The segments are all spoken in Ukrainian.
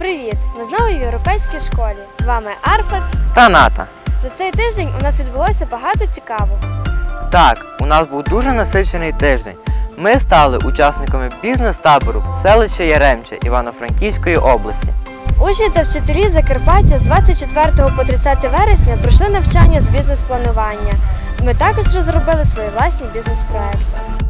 Привіт! Ми знову в європейській школі. З вами Арпад. Та ната. За цей тиждень у нас відбулося багато цікавого. Так, у нас був дуже насичений тиждень. Ми стали учасниками бізнес-табору селища Яремче Івано-Франківської області. Учні та вчителі Закарпаття з 24 по 30 вересня пройшли навчання з бізнес-планування. Ми також розробили свої власні бізнес-проекти.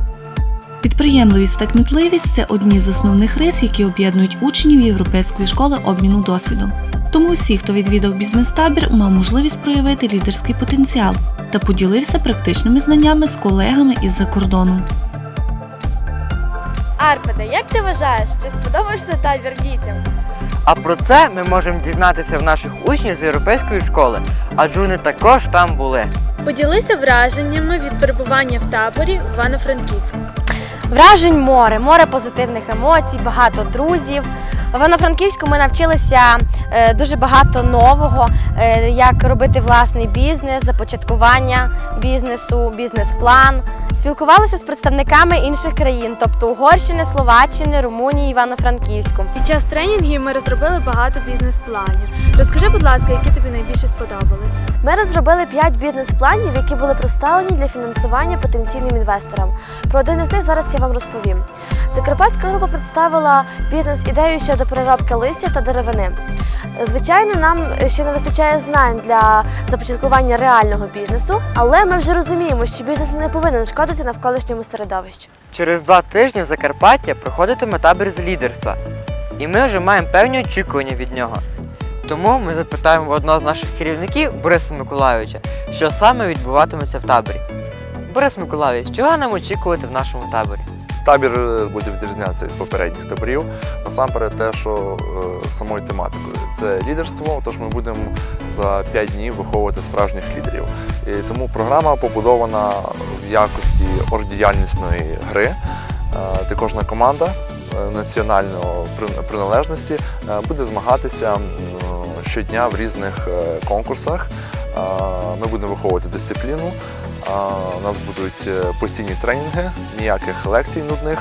Підприємливість та кмітливість це одні з основних рис, які об'єднують учнів Європейської школи обміну досвідом. Тому всі, хто відвідав бізнес-табір, мав можливість проявити лідерський потенціал та поділився практичними знаннями з колегами із-за кордону. Арпаде, як ти вважаєш, чи сподобався табір дітям? А про це ми можемо дізнатися в наших учнів з європейської школи, адже вони також там були. Поділися враженнями від перебування в таборі в Івано-Франківську. Вражень море, море позитивних емоцій, багато друзів. В Івано-Франківську ми навчилися е, дуже багато нового, е, як робити власний бізнес, започаткування бізнесу, бізнес-план. Спілкувалися з представниками інших країн, тобто Угорщини, Словаччини, Румунії, Івано-Франківську. Під час тренінгів ми розробили багато бізнес-планів. Розкажи, будь ласка, які тобі найбільше сподобались? Ми розробили 5 бізнес-планів, які були представлені для фінансування потенційним інвесторам. Про один із них зараз я вам розповім. Закарпатська група представила бізнес-ідею щодо переробки листя та деревини. Звичайно, нам ще не вистачає знань для започаткування реального бізнесу, але ми вже розуміємо, що бізнес не повинен шкодити навколишньому середовищу. Через два тижні в Закарпаття проходитиме табір з лідерства. І ми вже маємо певні очікування від нього. Тому ми запитаємо одного з наших керівників Бориса Миколайовича, що саме відбуватиметься в таборі. Борис Миколайович, чого нам очікувати в нашому таборі? Табір е, буде відрізнятися від попередніх таборів. Насамперед, те, що е, самою тематикою це лідерство. Тож ми будемо за 5 днів виховувати справжніх лідерів. І тому програма побудована в якості оргдіяльнісної гри, де кожна команда е, національної приналежності буде змагатися щодня в різних конкурсах. Ми будемо виховувати дисципліну. У нас будуть е, постійні тренінги, ніяких лекцій нудних.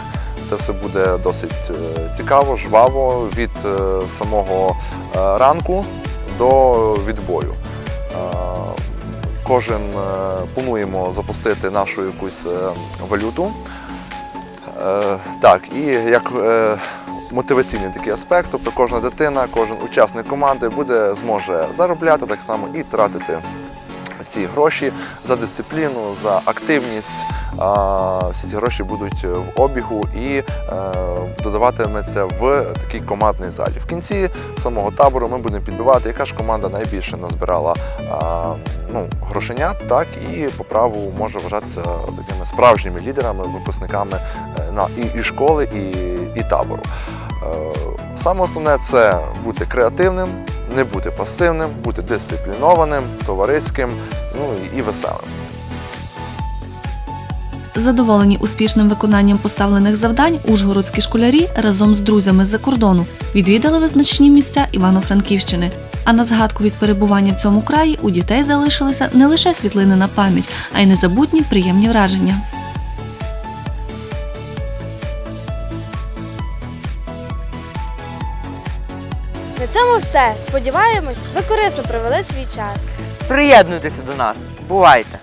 Це все буде досить е, цікаво, жваво від е, самого ранку до відбою. Кожен плануємо запустити нашу якусь валюту. Так, і як мотиваційний такий аспект, тобто кожна дитина, кожен учасник команди буде зможе заробляти так само і тратити ці гроші за дисципліну, за активність. Всі ці гроші будуть в обігу і е, додаватиметься в такий командний залі. В кінці самого табору ми будемо підбивати, яка ж команда найбільше назбирала ну, грошенят, так і по праву може вважатися такими справжніми лідерами, випускниками е, на і, і школи, і, і табору. Е, Саме основне це бути креативним, не бути пасивним, бути дисциплінованим, товариським, ну і, веселим. Задоволені успішним виконанням поставлених завдань, ужгородські школярі разом з друзями з-за кордону відвідали визначні місця Івано-Франківщини. А на згадку від перебування в цьому краї у дітей залишилися не лише світлини на пам'ять, а й незабутні приємні враження. На цьому все. Сподіваємось, ви корисно провели свій час. Приєднуйтеся до нас. Бувайте!